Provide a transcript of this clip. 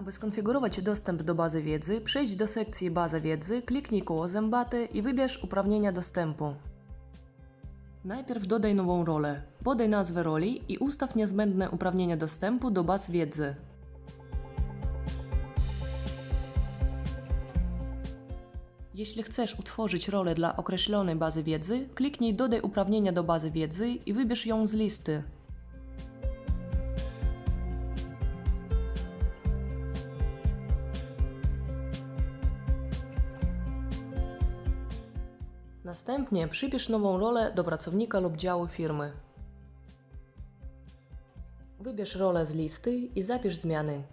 Aby skonfigurować dostęp do bazy wiedzy, przejdź do sekcji Baza wiedzy, kliknij koło zębate i wybierz uprawnienia dostępu. Najpierw dodaj nową rolę. Podaj nazwę roli i ustaw niezbędne uprawnienia dostępu do baz wiedzy. Jeśli chcesz utworzyć rolę dla określonej bazy wiedzy, kliknij Dodaj uprawnienia do bazy wiedzy i wybierz ją z listy. Następnie przypisz nową rolę do pracownika lub działu firmy. Wybierz rolę z listy i zapisz zmiany.